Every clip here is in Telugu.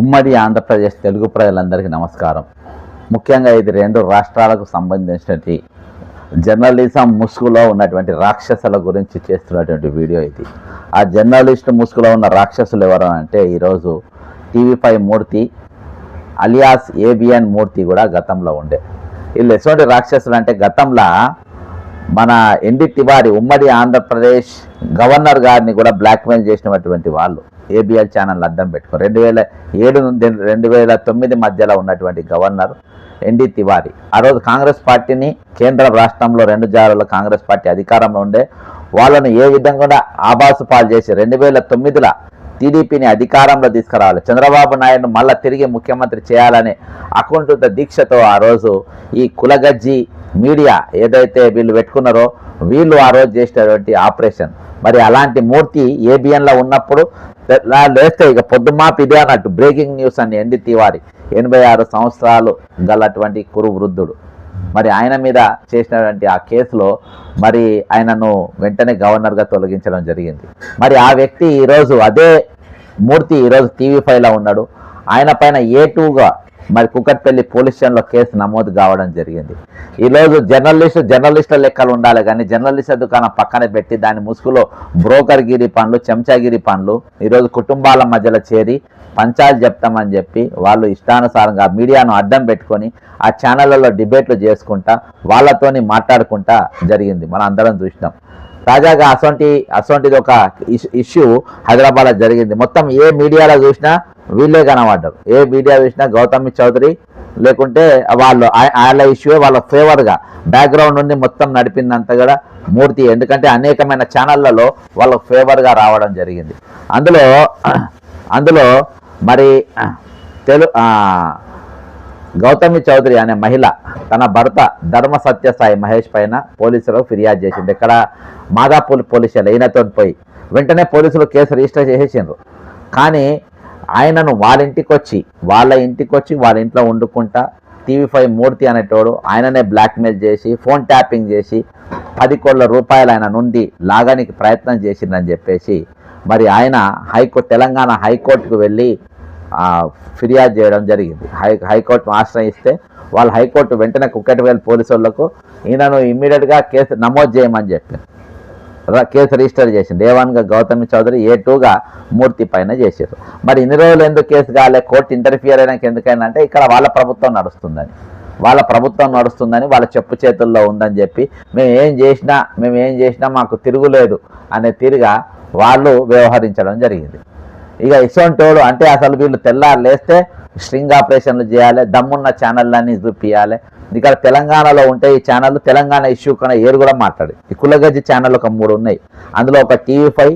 ఉమ్మడి ఆంధ్రప్రదేశ్ తెలుగు ప్రజలందరికీ నమస్కారం. ముఖ్యంగా ఇది రెండు రాష్ట్రాలకు సంబంధించినటువంటి జర్నలిజం ముసుగులో ఉన్నటువంటి రాక్షసుల గురించి చేస్తున్నటువంటి వీడియో ఇది. ఆ జర్నలిస్ట్ ముసుగులో ఉన్న రాక్షసులు ఎవరు అంటే ఈరోజు TV five Murthy alias ABN Murthy కూడా గతంలో ఉండే. వీళ్ళు ఎటువంటి రాక్షసులు అంటే గతంలో మన ఎన్డి తివారి ఉమ్మడి ఆంధ్రప్రదేశ్ గవర్నర్ గారిని కూడా బ్లాక్మెయిల్ చేసినటువంటి వాళ్ళు. ఏబిఎల్ ఛానల్ అద్దం పెట్టుకో. రెండు వేల ఏడు నుండి రెండు వేల తొమ్మిది మధ్యలో ఉన్నటువంటి గవర్నర్ ఎన్డీ తివారి. ఆ రోజు కాంగ్రెస్ పార్టీని కేంద్ర రాష్ట్రంలో రెండు జారుల కాంగ్రెస్ పార్టీ అధికారంలో ఉండే వాళ్ళను ఏ విధంగా ఆభాసు పాలు చేసి రెండు వేల తొమ్మిదిలో టీడీపీని అధికారంలో తీసుకురావాలి చంద్రబాబు నాయుడు మళ్ళా తిరిగి ముఖ్యమంత్రి చేయాలనే అకుంఠిత దీక్షతో ఆ రోజు ఈ కులగజ్జి మీడియా ఏదైతే వీళ్ళు పెట్టుకున్నారో వీళ్ళు ఆ రోజు చేసినటువంటి ఆపరేషన్. మరి అలాంటి మూర్తి ఏబిఎన్లో ఉన్నప్పుడు లేస్తే ఇక పొద్దుమాపి ఇదే అన్నట్టు. బ్రేకింగ్ న్యూస్ అని ఎండి తివారి ఎనభై ఆరు సంవత్సరాలు గలటువంటి కురు వృద్ధుడు. మరి ఆయన మీద చేసినటువంటి ఆ కేసులో మరి ఆయనను వెంటనే గవర్నర్గా తొలగించడం జరిగింది. మరి ఆ వ్యక్తి ఈరోజు అదే మూర్తి ఈరోజు టీవీ ఫైవ్లో ఉన్నాడు. ఆయన పైన ఏ టూగా మరి కుకట్పల్లి పోలీస్ స్టేషన్లో కేసు నమోదు కావడం జరిగింది. ఈరోజు జర్నలిస్ట్ జర్నలిస్టుల లెక్కలు ఉండాలి కానీ జర్నలిస్ట్ దుకాణం పక్కన పెట్టి దాని ముసుగులో బ్రోకర్గిరి పనులు చెంచాగిరి పనులు ఈరోజు కుటుంబాల మధ్యలో చేరి పంచాయతీ చెప్తామని చెప్పి వాళ్ళు ఇష్టానుసారంగా మీడియాను అడ్డం పెట్టుకొని ఆ ఛానళ్ళలో డిబేట్లు చేసుకుంటా వాళ్ళతోని మాట్లాడుకుంటా జరిగింది. మనం అందరం చూసినాం. తాజాగా అసొంటి అసొంటిది ఒక ఇష్యూ హైదరాబాద్లో జరిగింది. మొత్తం ఏ మీడియాలో చూసినా వీళ్ళే కనబడ్డారు. ఏ మీడియా చూసినా గౌతమి చౌదరి లేకుంటే వాళ్ళు ఆ- వాళ్ళ ఇష్యూ వాళ్ళ ఫేవర్గా బ్యాక్గ్రౌండ్ నుండి మొత్తం నడిపిందంతా కూడా మూర్తి. ఎందుకంటే అనేకమైన ఛానళ్ళలో వాళ్ళకు ఫేవర్గా రావడం జరిగింది. అందులో అందులో మరి తెలు గౌతమి చౌదరి అనే మహిళ తన భర్త ధర్మ సత్యసాయి మహేష్ పైన పోలీసులకు ఫిర్యాదు చేసింది. ఇక్కడ మాదాపూర్ పోలీసులు ఈయనతో పోయి వెంటనే పోలీసులు కేసు రిజిస్టర్ చేసేసిండ్రు కానీ ఆయనను వాళ్ళ ఇంటికి వచ్చి వాళ్ళ ఇంటికి వచ్చి వాళ్ళ ఇంట్లో వండుకుంటా టీవీ ఫైవ్ మూర్తి అనేటోడు ఆయననే బ్లాక్మెయిల్ చేసి ఫోన్ ట్యాపింగ్ చేసి పది కోట్ల రూపాయలు ఆయన నుండి లాగానికి ప్రయత్నం చేసిందని చెప్పేసి మరి ఆయన హైకోర్టు తెలంగాణ హైకోర్టుకు వెళ్ళి ఫిర్యాదు చేయడం జరిగింది. హై హైకోర్టును ఆశ్రయిస్తే వాళ్ళు హైకోర్టు వెంటనే కుక్కటివేలు పోలీసు వాళ్ళకు ఈయనను ఇమ్మీడియట్గా కేసు నమోదు చేయమని చెప్పారు. కేసు రిజిస్టర్ చేసింది ఏ వన్గా గౌతమి చౌదరి ఏ టూగా మూర్తి పైన చేశారు మరి ఇన్ని రోజులు ఎందుకు కేసు కాలే? కోర్టు ఇంటర్ఫియర్ అయినాక అంటే ఇక్కడ వాళ్ళ ప్రభుత్వం నడుస్తుందని. వాళ్ళ ప్రభుత్వం నడుస్తుందని వాళ్ళ చెప్పు చేతుల్లో ఉందని చెప్పి మేము ఏం చేసినా మేము ఏం చేసినా మాకు తిరుగులేదు అనే తీరుగా వాళ్ళు వ్యవహరించడం జరిగింది. ఇక ఇసొంటోడు అంటే అసలు వీళ్ళు తెల్లారు లేస్తే స్ట్రింగ్ ఆపరేషన్లు చేయాలి దమ్మున్న ఛానళ్ళని చూపించాలి ఇక్కడ తెలంగాణలో ఉంటే ఈ ఛానల్ తెలంగాణ ఇష్యూ కన్నా ఏరు కూడా మాట్లాడి. ఈ కులగజ్జి ఛానల్ ఒక మూడు ఉన్నాయి. అందులో ఒక టీవీ ఫైవ్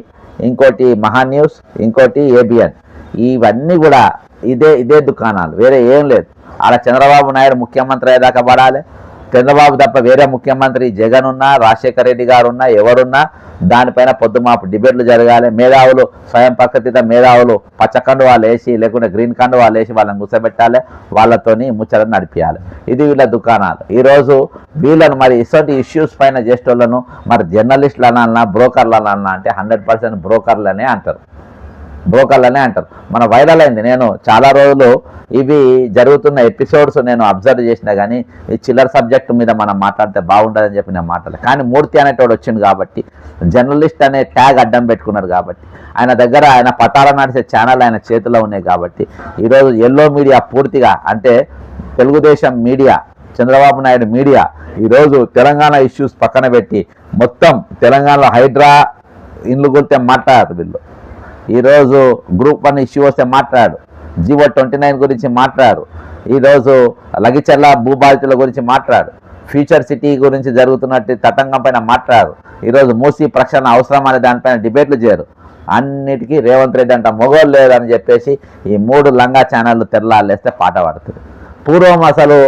ఇంకోటి మహా న్యూస్ ఇంకోటి ఏబిఎన్. ఇవన్నీ కూడా ఇదే ఇదే దుకాణాలు. వేరే ఏం లేదు. అలా చంద్రబాబు నాయుడు ముఖ్యమంత్రి అయ్యేదాకా పడాలి. చంద్రబాబు తప్ప వేరే ముఖ్యమంత్రి జగన్ ఉన్నా రాజశేఖర రెడ్డి గారు ఉన్నా ఎవరున్నా దానిపైన పొద్దుమాపు డిబేట్లు జరగాలి. మేధావులు స్వయం ప్రకృతిత మేధావులు పచ్చకండు వాళ్ళు వేసి లేకుంటే గ్రీన్ కండు వాళ్ళు వేసి వాళ్ళని కూర్చోబెట్టాలి వాళ్ళతోని ముచ్చట నడిపించాలి ఇది వీళ్ళ దుకాణాలు. ఈరోజు వీళ్ళను మరి ఇటువంటి ఇష్యూస్ పైన చేసేటోళ్ళను మరి జర్నలిస్టులు అనాలన్నా బ్రోకర్లు అనాలన్నా అంటే హండ్రెడ్ పర్సెంట్ బ్రోకర్లనే అంటారు. బ్రోకర్లనే అంటారు. మన వైరల్ అయింది. నేను చాలా రోజులు ఇవి జరుగుతున్న ఎపిసోడ్స్ నేను అబ్జర్వ్ చేసినా కానీ ఈ చిల్లర సబ్జెక్ట్ మీద మనం మాట్లాడితే బాగుంటుందని చెప్పి నేను మాట్లాడలేదు కానీ మూర్తి అనేటోడు వచ్చింది కాబట్టి జర్నలిస్ట్ అనే ట్యాగ్ అడ్డం పెట్టుకున్నాడు కాబట్టి ఆయన దగ్గర ఆయన పతాల నడిచే ఛానల్ ఆయన చేతిలో ఉన్నాయి కాబట్టి ఈరోజు ఎల్లో మీడియా పూర్తిగా అంటే తెలుగుదేశం మీడియా చంద్రబాబు నాయుడు మీడియా ఈరోజు తెలంగాణ ఇష్యూస్ పక్కన పెట్టి మొత్తం తెలంగాణలో హైడ్రా ఇండ్లు కొడితే మాట్లాడారు వీళ్ళు. ఈరోజు గ్రూప్ వన్ ఇష్యూ వస్తే మాట్లాడు. జీవో ట్వంటీ నైన్ గురించి మాట్లాడు. ఈరోజు లగిచర్ల భూబాధితుల గురించి మాట్లాడు. ఫ్యూచర్ సిటీ గురించి జరుగుతున్నట్టు తతంగం పైన మాట్లాడు. ఈరోజు మూసీ ప్రక్షాళన అవసరం అనే దానిపైన డిబేట్లు చేయరు. అన్నిటికీ రేవంత్ రెడ్డి అంట మొగోలు లేదని చెప్పేసి ఈ మూడు లంగా ఛానళ్ళు తెల్లాలేస్తే పాట పడుతుంది. పూర్వం అసలు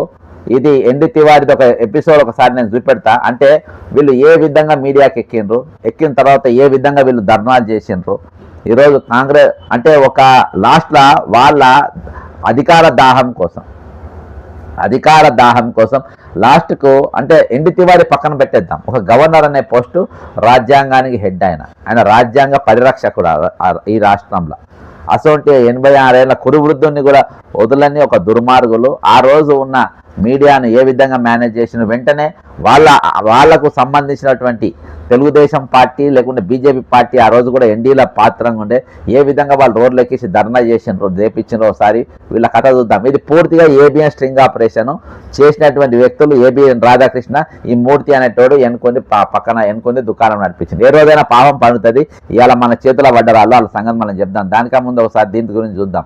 ఇది ఎండి తివారిది ఒక ఎపిసోడ్ ఒకసారి నేను చూపెడతా. అంటే వీళ్ళు ఏ విధంగా మీడియాకి ఎక్కిండ్రు? ఎక్కిన తర్వాత ఏ విధంగా వీళ్ళు ధర్నాలు చేసిండ్రు? ఈరోజు కాంగ్రెస్ అంటే ఒక లాస్ట్లో వాళ్ళ అధికార దాహం కోసం. అధికార దాహం కోసం లాస్ట్కు అంటే ఎండి తివారి పక్కన పెట్టేద్దాం. ఒక గవర్నర్ అనే పోస్టు రాజ్యాంగానికి హెడ్ ఆయన. ఆయన రాజ్యాంగ పరిరక్షకుడు ఈ రాష్ట్రంలో. అసొంటి ఎనభై ఆరేళ్ళ కురు వృద్ధుని కూడా వదులని ఒక దుర్మార్గులు ఆ రోజు ఉన్న మీడియాను ఏ విధంగా మేనేజ్ చేసిన వెంటనే వాళ్ళ వాళ్ళకు సంబంధించినటువంటి తెలుగుదేశం పార్టీ లేకుంటే బీజేపీ పార్టీ ఆ రోజు కూడా ఎన్డీల పాత్రంగా ఉండే ఏ విధంగా వాళ్ళు రోడ్లు ఎక్కేసి ధర్నా చేసినారు రేపించిన ఒకసారి వీళ్ళ కథ చూద్దాం. ఇది పూర్తిగా ఏబిఎన్ స్ట్రింగ్ ఆపరేషన్. చేసినటువంటి వ్యక్తులు ఏబిఎన్ రాధాకృష్ణ ఈ మూర్తి అనేటోడు ఎన్నుకొని పక్కన ఎన్నుకొని దుకాణం నడిపించింది ఏ రోజైనా పాపం పండుతుంది. ఇవాళ మన చేతుల వడ్డరాలు వాళ్ళ సంగతి మనం చెప్దాం. దానికా ముందు ఒకసారి దీని గురించి చూద్దాం.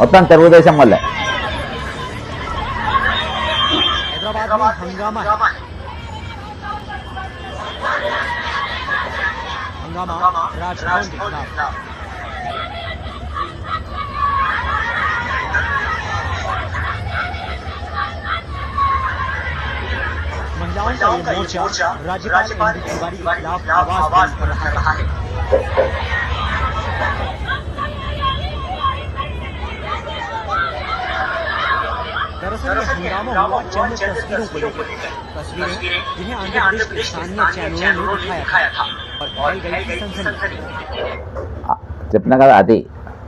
మొత్తం తెలుగుదేశం వల్లే हैदराबाद में हंगामा है हंगामा राजभवन के खिलाफ महिलाओं का ये मोर्चा राज्यपाल एनडी तिवारी के खिलाफ आवाज बुलंद कर रहा है दरअसल ये हंगामा हुआ चंद तस्वीरों को लेकर तस्वीरें जिन्हें आंध्र प्रदेश के स्थानीय चैनलों ने दिखाया था और फैल गई थी सनसनी ఆ, చెప్పినా కదా అది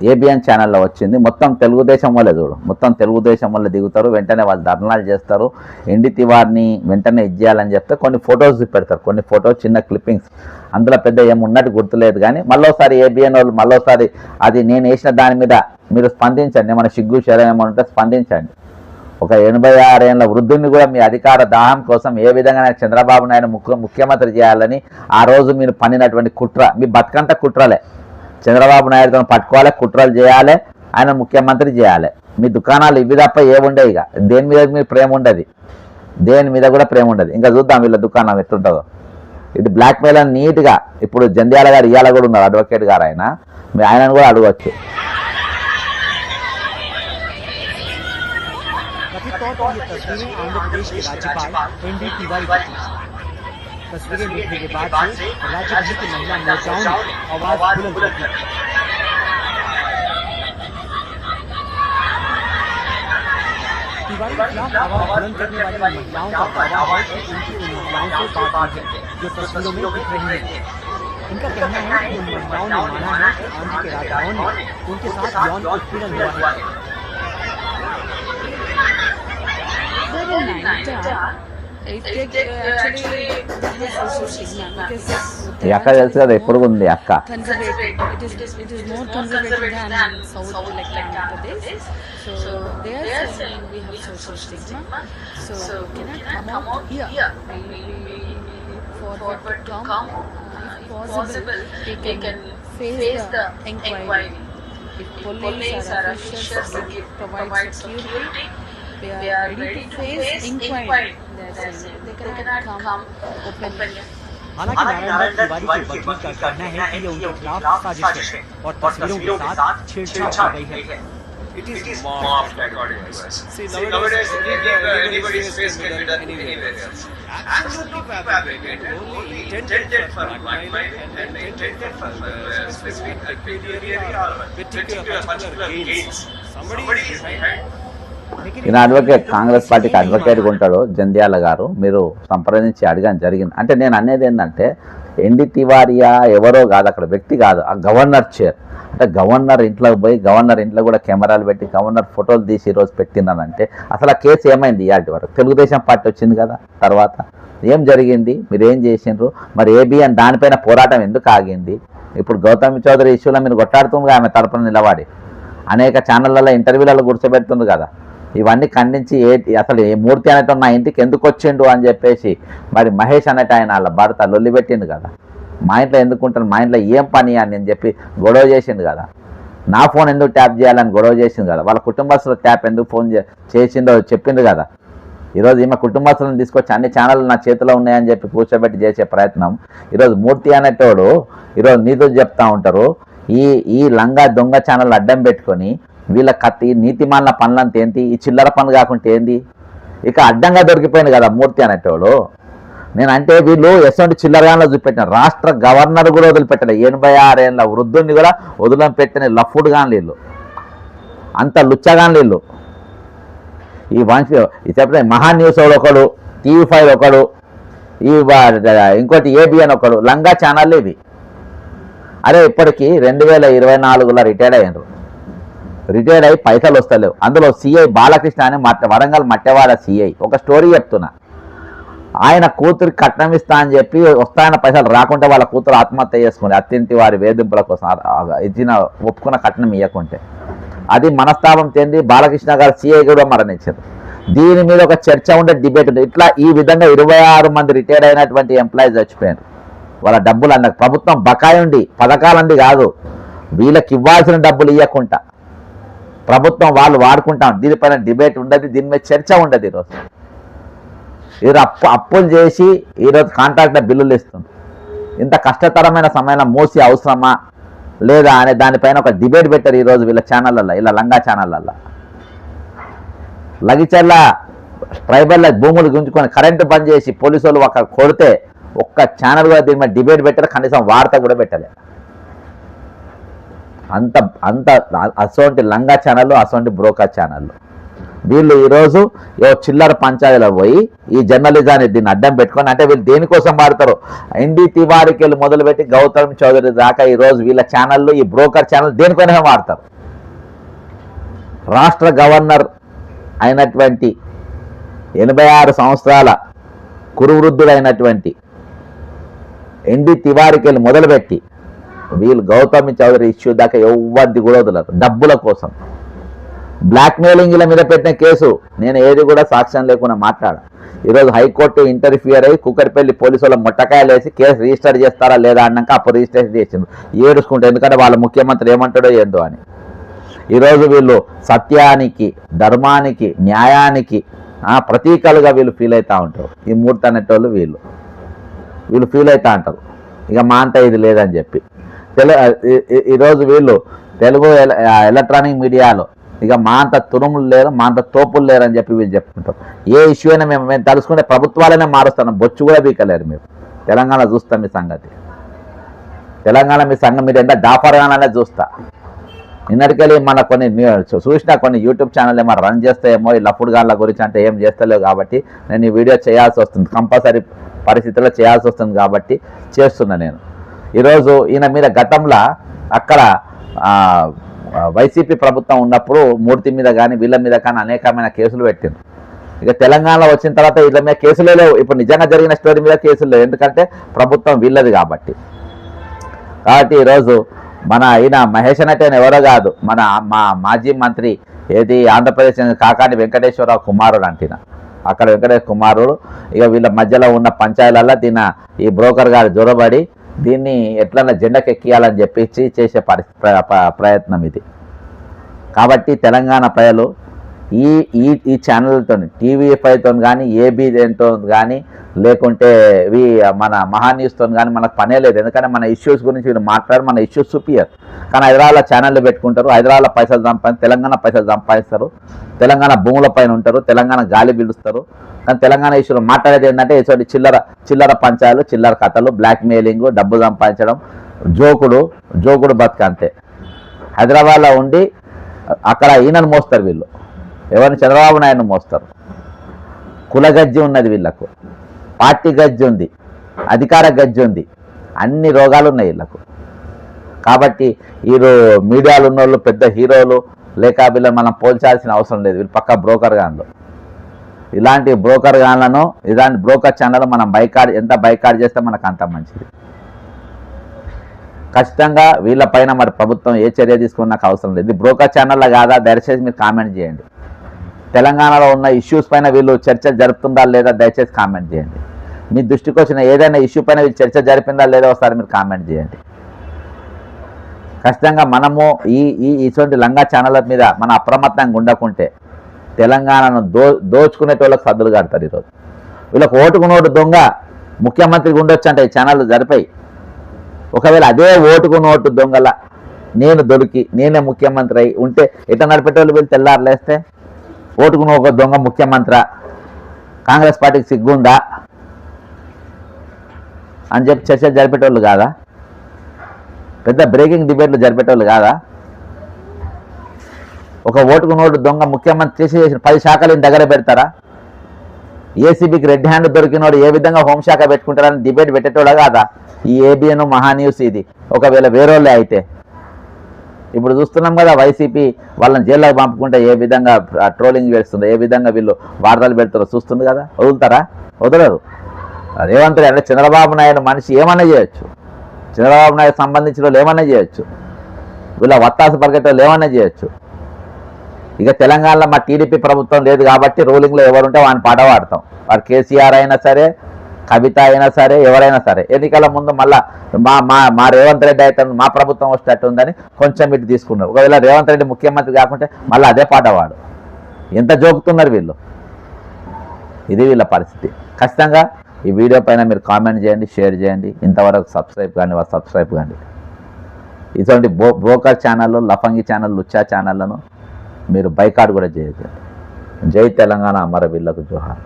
ఏబిఎన్ ఛానల్లో వచ్చింది మొత్తం తెలుగుదేశం వల్లే చూడు మొత్తం తెలుగుదేశం వల్ల దిగుతారు వెంటనే వాళ్ళు ధర్నాలు చేస్తారు ఎండి తివారిని వెంటనే ఇచ్చేయాలని చెప్తే కొన్ని ఫొటోస్ పెడతారు కొన్ని ఫొటోస్ చిన్న క్లిప్పింగ్స్ అందులో పెద్ద ఏమున్నట్టు గుర్తులేదు కానీ మళ్ళోసారి ఏబిఎన్ వాళ్ళు మళ్ళోసారి అది నేను వేసిన దాని మీద మీరు స్పందించండి మన సిగ్గు శరం ఏమైనా ఉంటే స్పందించండి ఒక ఎనభై ఆరేళ్ళ వృద్ధుని కూడా మీ అధికార దాహం కోసం ఏ విధంగా చంద్రబాబు నాయుడు ముఖ్య ముఖ్యమంత్రి చేయాలని ఆ రోజు మీరు పన్నినటువంటి కుట్ర. మీ బతుకంతా కుట్రలే. చంద్రబాబు నాయుడుతో పట్టుకోవాలి కుట్రలు చేయాలి ఆయన ముఖ్యమంత్రి చేయాలి. మీ దుకాణాలు ఇవి తప్ప ఏముండే ఇక. దేని మీద మీ ప్రేమ ఉండదు? దేని మీద కూడా ప్రేమ ఉండదు. ఇంకా చూద్దాం వీళ్ళ దుకాణం ఎట్లుంటుందో. ఇది బ్లాక్ మెయిల్ అని నీట్గా ఇప్పుడు జంధ్యాల గారు ఇవాళ కూడా ఉన్నారు. అడ్వకేట్ గారు ఆయన. మీ ఆయనను కూడా అడగవచ్చు पर ये तस्वीरें आंध्र प्रदेश के राज्यपाल एन डी तिवारी की थी। तस्वीरें देखने के बाद से राज्य भर की महिला मोर्चाओं ने आवाज़ बुलंद कर दी तिवारी के करने वाली महिलाओं का दावा है कि उनकी उन महिलाओं बात है जो तस्वीरों में दिख रही है। इनका कहना है कि उन महिलाओं ने माना है कि आंध्र के राजाओं ने उनके साथ यौन उत्पीड़न हुआ है। also stigma because ఈ అక్క తెలుసు కదా ఎప్పుడు ఉంది అక్క conservative. It is it is more conservative than South like Andhra Pradesh. So there saying we have social stigma. So we cannot come out here. We, we forward to come. Uh, if possible, they can face the inquiry. If police or officials give provide security, they are ready to face inquiry. That's it. They cannot come openly. हालांकि नारायण दत्त तिवारी के वकील का कहना है कि ये उनके खिलाफ साजिश है और तस्वीरों के साथ छेड़छाड़ की गई है It is morphed according to us. See, nowadays, anybody- anybody's face can be done anywhere else. Absolutely fabricated, only intended for blackmail and intended for uh, specific peculiar or particular particular gains. Somebody is behind. ఈయన అడ్వకేట్ కాంగ్రెస్ పార్టీకి అడ్వకేట్గా ఉంటాడు జంధ్యాల గారు. మీరు సంప్రదించి అడిగాను జరిగింది. అంటే నేను అనేది ఏంటంటే ఎండి తివారియా ఎవరో కాదు అక్కడ వ్యక్తి కాదు ఆ గవర్నర్ చైర్ అంటే గవర్నర్ ఇంట్లోకి పోయి గవర్నర్ ఇంట్లో కూడా కెమెరాలు పెట్టి గవర్నర్ ఫోటోలు తీసి ఈరోజు పెట్టినానంటే అసలు ఆ కేసు ఏమైంది ఇవాటి వరకు? తెలుగుదేశం పార్టీ వచ్చింది కదా తర్వాత. ఏం జరిగింది? మీరు ఏం చేసిండ్రు? మరి ఏబిఎన్ దానిపైన పోరాటం ఎందుకు ఆగింది? ఇప్పుడు గౌతమ్ చౌదరి ఇష్యూలో మీరు కొట్టాడుతుంది ఆమె తరపున నిలబడి. అనేక ఛానళ్ళలో ఇంటర్వ్యూలలో కూర్చోబెడుతుంది కదా. ఇవన్నీ ఖండించి ఏ అసలు ఏ మూర్తి అనేట నా ఇంటికి ఎందుకు వచ్చిండు అని చెప్పేసి మరి మహేష్ అనేట ఆయన వాళ్ళ భర్త లొల్లిపెట్టిండు కదా. మా ఇంట్లో ఎందుకు ఉంటాను మా ఇంట్లో ఏం పని అని నేను చెప్పి గొడవ చేసిండు కదా. నా ఫోన్ ఎందుకు ట్యాప్ చేయాలని గొడవ చేసింది కదా. వాళ్ళ కుటుంబస్తులు ట్యాప్ ఎందుకు ఫోన్ చే- చెప్పింది చెప్పిండు కదా. ఈరోజు ఈమె కుటుంబస్తులను తీసుకొచ్చి అన్ని ఛానళ్ళు నా చేతిలో ఉన్నాయని చెప్పి కూర్చోబెట్టి చేసే ప్రయత్నం. ఈరోజు మూర్తి అనేటోడు ఈరోజు నీతులు చెప్తా ఉంటారు. ఈ ఈ లంగా దొంగ ఛానల్ అడ్డం పెట్టుకొని వీళ్ళ కత్తి నీతిమాలిన పనులంతా ఏంటి ఈ చిల్లర పనులు కాకుండా ఏంది? ఇక అడ్డంగా దొరికిపోయింది కదా మూర్తి అనేటోడు. నేను అంటే వీళ్ళు ఎటువంటి చిల్లరగానలో చూపెట్టిన రాష్ట్ర గవర్నర్ కూడా వదిలిపెట్టారు ఎనభై ఆరేళ్ళ వృద్ధుని కూడా వదిలి పెట్టిన లఫ్డ్ గాని వీళ్ళు. అంత లుచ్చగాని వీళ్ళు. ఈ వంశ చెప్పిన మహా న్యూస్ ఒకడు టీవీ ఫైవ్ ఒకడు ఈ ఇంకోటి ఏబిఎన్ ఒకడు లంగా ఛానల్ ఇవి అరే ఇప్పటికీ రెండు వేల ఇరవై నాలుగులో రిటైర్డ్ అయ్యారు రిటైర్డ్ అయ్యి పైసలు వస్తలేవు. అందులో సిఐ బాలకృష్ణ అని మట్ట వరంగల్ మట్టెవాడ సిఐ ఒక స్టోరీ చెప్తున్నా. ఆయన కూతురికి కట్నం ఇస్తా అని చెప్పి వస్తాయన్న పైసలు రాకుంటే వాళ్ళ కూతురు ఆత్మహత్య చేసుకుని అత్తింటి వారి వేధింపుల కోసం ఇచ్చిన ఒప్పుకున్న కట్నం ఇవ్వకుంటే అది మనస్తాపం చెంది బాలకృష్ణ గారు సిఐ కూడా మరణించారు. దీని మీద ఒక చర్చ ఉండే డిబేట్ ఉంది ఇట్లా ఈ విధంగా ఇరవై ఆరు మంది రిటైర్డ్ అయినటువంటి ఎంప్లాయీస్ చచ్చిపోయారు. వాళ్ళ డబ్బులు అన్న ప్రభుత్వం బకాయి ఉండి పథకాలంది కాదు. వీళ్ళకి ఇవ్వాల్సిన డబ్బులు ఇవ్వకుండా ప్రభుత్వం వాళ్ళు వాడుకుంటాం. దీనిపైన డిబేట్ ఉండదు దీని మీద చర్చ ఉండదు ఈరోజు. ఈరోజు అప్పు అప్పులు చేసి ఈరోజు కాంట్రాక్టర్ బిల్లులు ఇస్తుంది. ఇంత కష్టతరమైన సమయంలో మోసి అవసరమా? లేదా అనే దానిపైన ఒక డిబేట్ పెట్టారు ఈరోజు వీళ్ళ ఛానళ్ళల్లో ఇలా లంగా ఛానళ్ళల్లో. లగిచర్ల ట్రైబల్ భూములు గుంజుకొని కరెంటు బంద్ చేసి పోలీసు వాళ్ళు ఒక కొడితే ఒక్క ఛానల్ కూడా దీని మీద డిబేట్ పెట్టారు కనీసం వార్త కూడా పెట్టలేదు అంత అంత అసోంటి లంగా ఛానళ్ళు అసోంటి బ్రోకర్ ఛానళ్ళు. వీళ్ళు ఈరోజు ఏ చిల్లర పంచాయతీలో పోయి ఈ జర్నలిజాన్ని దీన్ని అడ్డం పెట్టుకొని అంటే వీళ్ళు దేనికోసం వాడతారు? ఎన్డీ తివారికి వెళ్ళి మొదలుపెట్టి గౌతమ్ చౌదరి దాకా ఈరోజు వీళ్ళ ఛానళ్ళు ఈ బ్రోకర్ ఛానల్ దేనికోసమే వాడతారు? రాష్ట్ర గవర్నర్ అయినటువంటి ఎనభై ఆరు సంవత్సరాల కురువృద్ధుడైనటువంటి ఎన్డీ తివారికి వెళ్ళి మొదలుపెట్టి వీళ్ళు గౌతమి చౌదరి ఇష్యూ దాకా ఎవ్వరిది కూడా వదలరు. డబ్బుల కోసం. బ్లాక్మెయిలింగ్ల మీద పెట్టిన కేసు నేను ఏది కూడా సాక్ష్యం లేకుండా మాట్లాడ ఈరోజు హైకోర్టు ఇంటర్ఫియర్ అయ్యి కుక్కరిపల్లి పోలీసు వాళ్ళ మొట్టకాయలు వేసి కేసు రిజిస్టర్ చేస్తారా లేదా అన్నాక అప్పుడు రిజిస్టర్ చేసింది ఏడుచుకుంటే ఎందుకంటే వాళ్ళ ముఖ్యమంత్రి ఏమంటాడో ఏందో అని. ఈరోజు వీళ్ళు సత్యానికి ధర్మానికి న్యాయానికి ఆ, ప్రతీకలుగా వీళ్ళు ఫీల్ అవుతూ ఉంటారు. ఈ మూర్తి అనేటోళ్ళు వీళ్ళు. వీళ్ళు ఫీల్ అవుతా ఉంటారు. ఇక మా అంత ఇది లేదని చెప్పి. తెలు ఈరోజు వీళ్ళు తెలుగు ఎల- ఎలక్ట్రానిక్ మీడియాలో ఇక మా అంత తురుములు లేరు మా అంత తోపులు లేరు అని చెప్పి వీళ్ళు చెప్పుకుంటాం ఏ ఇష్యూ అయినా మేము మేము తలుసుకుంటే ప్రభుత్వాలనే మారుస్తాను బొచ్చు కూడా బీకలేరు మీరు. తెలంగాణ చూస్తాం మీ సంగతి. తెలంగాణ మీ సంఘం మీరు ఎంత డాఫర్గానే చూస్తా. నిన్నటికెళ్ళి మన కొన్ని న్యూ- చూ- చూసిన కొన్ని యూట్యూబ్ ఛానల్ ఏమో రన్ చేస్తాయేమో ఈ లఫుడ్ గురించి అంటే ఏం చేస్తలేవు కాబట్టి నేను ఈ వీడియో చేయాల్సి వస్తుంది. కంపల్సరీ పరిస్థితుల్లో చేయాల్సి వస్తుంది కాబట్టి చేస్తున్నా నేను. ఈరోజు ఈయన మీద గతంలో అక్కడ వైసీపీ ప్రభుత్వం ఉన్నప్పుడు మూర్తి మీద కానీ వీళ్ళ మీద కానీ అనేకమైన కేసులు పెట్టింది ఇక తెలంగాణలో వచ్చిన తర్వాత వీళ్ళ మీద కేసులే లేవు. ఇప్పుడు నిజంగా జరిగిన స్టోరీ మీద కేసులు లేవు. ఎందుకంటే ప్రభుత్వం వీళ్ళది కాబట్టి. కాబట్టి ఈరోజు మన ఈయన మహేష్ అనేట ఎవరో కాదు. మన మా మాజీ మంత్రి ఏది ఆంధ్రప్రదేశ్ కాకాని వెంకటేశ్వరరావు కుమారుడు అంటిన. అక్కడ వెంకటేశ్వర కుమారుడు ఇక వీళ్ళ మధ్యలో ఉన్న పంచాయతీలలో దీని ఈ బ్రోకర్ గారు జొరబడి దీన్ని ఎట్లన్నా జెండకెక్కియాలని చెప్పేసి చేసే పరి ప్ర- ప్రయత్నం ఇది. కాబట్టి తెలంగాణ ప్రజలు ఈ ఈ ఈ ఛానల్తో టీవీ ఫైవ్తో కానీ ఏబీతో కానీ లేకుంటే ఇవి మన మహాన్యూస్తో కానీ మనకు పనే లేదు. ఎందుకంటే మన ఇష్యూస్ గురించి వీళ్ళు మాట్లాడి మన ఇష్యూస్ చూపించారు కానీ హైదరాబాద్లో ఛానళ్ళు పెట్టుకుంటారు. హైదరాబాద్లో పైసలు సంపాది తెలంగాణ పైసలు సంపాదిస్తారు. తెలంగాణ భూముల పైన ఉంటారు తెలంగాణ గాలి పిలుస్తారు. కానీ తెలంగాణ ఇష్యూలో మాట్లాడేది ఏంటంటే ఇటువంటి చిల్లర చిల్లర పంచాలు చిల్లర కథలు బ్లాక్ మెయిలింగ్ డబ్బు సంపాదించడం జోకుడు జోకుడు బతుక అంతే. హైదరాబాద్లో ఉండి అక్కడ ఈయనను మోస్తారు వీళ్ళు. ఎవరిని చంద్రబాబు నాయుడు మోస్తారు. కుల గజ్జి ఉన్నది వీళ్ళకు. పార్టీ గజ్జి ఉంది అధికార గజ్జి ఉంది అన్ని రోగాలు ఉన్నాయి వీళ్ళకు. కాబట్టి వీరు మీడియాలు ఉన్నోళ్ళు పెద్ద హీరోలు లేక వీళ్ళని మనం పోల్చాల్సిన అవసరం లేదు వీళ్ళు పక్క బ్రోకర్ గాన్లు ఇలాంటి బ్రోకర్ గాన్లను ఇలాంటి బ్రోకర్ ఛానల్ మనం బైకాడ్ ఎంత బైకాడ్ చేస్తే మనకు అంత మంచిది. ఖచ్చితంగా వీళ్ళపైన మరి ప్రభుత్వం ఏ చర్య తీసుకున్న అవసరం లేదు. బ్రోకర్ ఛానల్లో కాదా? దయచేసి మీరు కామెంట్ చేయండి. తెలంగాణలో ఉన్న ఇష్యూస్ పైన వీళ్ళు చర్చ జరుపుతుందా లేదా దయచేసి కామెంట్ చేయండి. మీ దృష్టికి వచ్చిన ఏదైనా ఇష్యూ పైన వీళ్ళు చర్చ జరిపిందా లేదా ఒకసారి మీరు కామెంట్ చేయండి. ఖచ్చితంగా మనము ఈ ఈ ఇటువంటి లంగా ఛానళ్ళ మీద మన అప్రమత్తంగా ఉండకుంటే తెలంగాణను దో దోచుకునేటోళ్ళకి సద్దులు కడతారు ఈరోజు. వీళ్ళకి ఓటుకు నోటు దొంగ ముఖ్యమంత్రికి ఉండొచ్చు అంటే ఈ ఛానళ్ళు జరిపాయి. ఒకవేళ అదే ఓటుకు నోటు దొంగల నేను దొరికి నేనే ముఖ్యమంత్రి అయి ఉంటే ఎట్లా నడిపేటోళ్ళు వీళ్ళు తెల్లారులేస్తే ఓటుకు ఒక దొంగ ముఖ్యమంత్రి. కాంగ్రెస్ పార్టీకి సిగ్గుందా? అని చెప్పి చర్చ జరిపేటోళ్ళు కాదా? పెద్ద బ్రేకింగ్ డిబేట్లు జరిపేటోళ్ళు కాదా? ఒక ఓటుకు నోటు దొంగ ముఖ్యమంత్రి చేసి చేసిన పది శాఖలు దగ్గర పెడతారా? ఏసీబీకి రెడ్ హ్యాండ్ దొరికినోడు ఏ విధంగా హోంశాఖ పెట్టుకుంటారని డిబేట్ పెట్టేటోడా కాదా? ఈ ఏబిఎన్ మహాన్యూస్ ఇది. ఒకవేళ వేరే అయితే ఇప్పుడు చూస్తున్నాం కదా వైసీపీ వాళ్ళని జైల్లోకి పంపుకుంటే ఏ విధంగా ట్రోలింగ్ చేస్తుందో ఏ విధంగా వీళ్ళు వార్తలు పెడతారో చూస్తుంది కదా? వదులుతారా? వదలరు. రేవంత్ రెడ్డి అంటే చంద్రబాబు నాయుడు మనిషి ఏమన్నా చేయొచ్చు. చంద్రబాబు నాయుడు సంబంధించిన వాళ్ళు ఏమన్నా చేయొచ్చు. వీళ్ళ వత్తాసు పరిగెట్టే ఏమన్నా చేయొచ్చు. ఇక తెలంగాణలో మా టీడీపీ ప్రభుత్వం లేదు కాబట్టి రూలింగ్లో ఎవరుంటే వాడిని పాట పాడతాం. వాడు కేసీఆర్ అయినా సరే కవిత అయినా సరే ఎవరైనా సరే ఎన్నికల ముందు మళ్ళా మా మా మా రేవంత్ రెడ్డి అయితే మా ప్రభుత్వం వచ్చేటట్టు ఉందని కొంచెం ఇటు తీసుకున్నారు. ఒకవేళ రేవంత్ రెడ్డి ముఖ్యమంత్రి కాకుంటే మళ్ళీ అదే పాట వాడు. ఎంత జోకుతున్నారు వీళ్ళు? ఇది వీళ్ళ పరిస్థితి. ఖచ్చితంగా ఈ వీడియో పైన మీరు కామెంట్ చేయండి షేర్ చేయండి. ఇంతవరకు సబ్స్క్రైబ్ కానీ వాళ్ళు సబ్స్క్రైబ్ కానీ ఇటువంటి బ్రో బ్రోకర్ ఛానళ్ళు లఫంగి ఛానల్ లుచ్చా ఛానళ్ళను మీరు బైకాట్ కూడా చేయకండి జై తెలంగాణ అమరవీళ్ళకు జోహార్.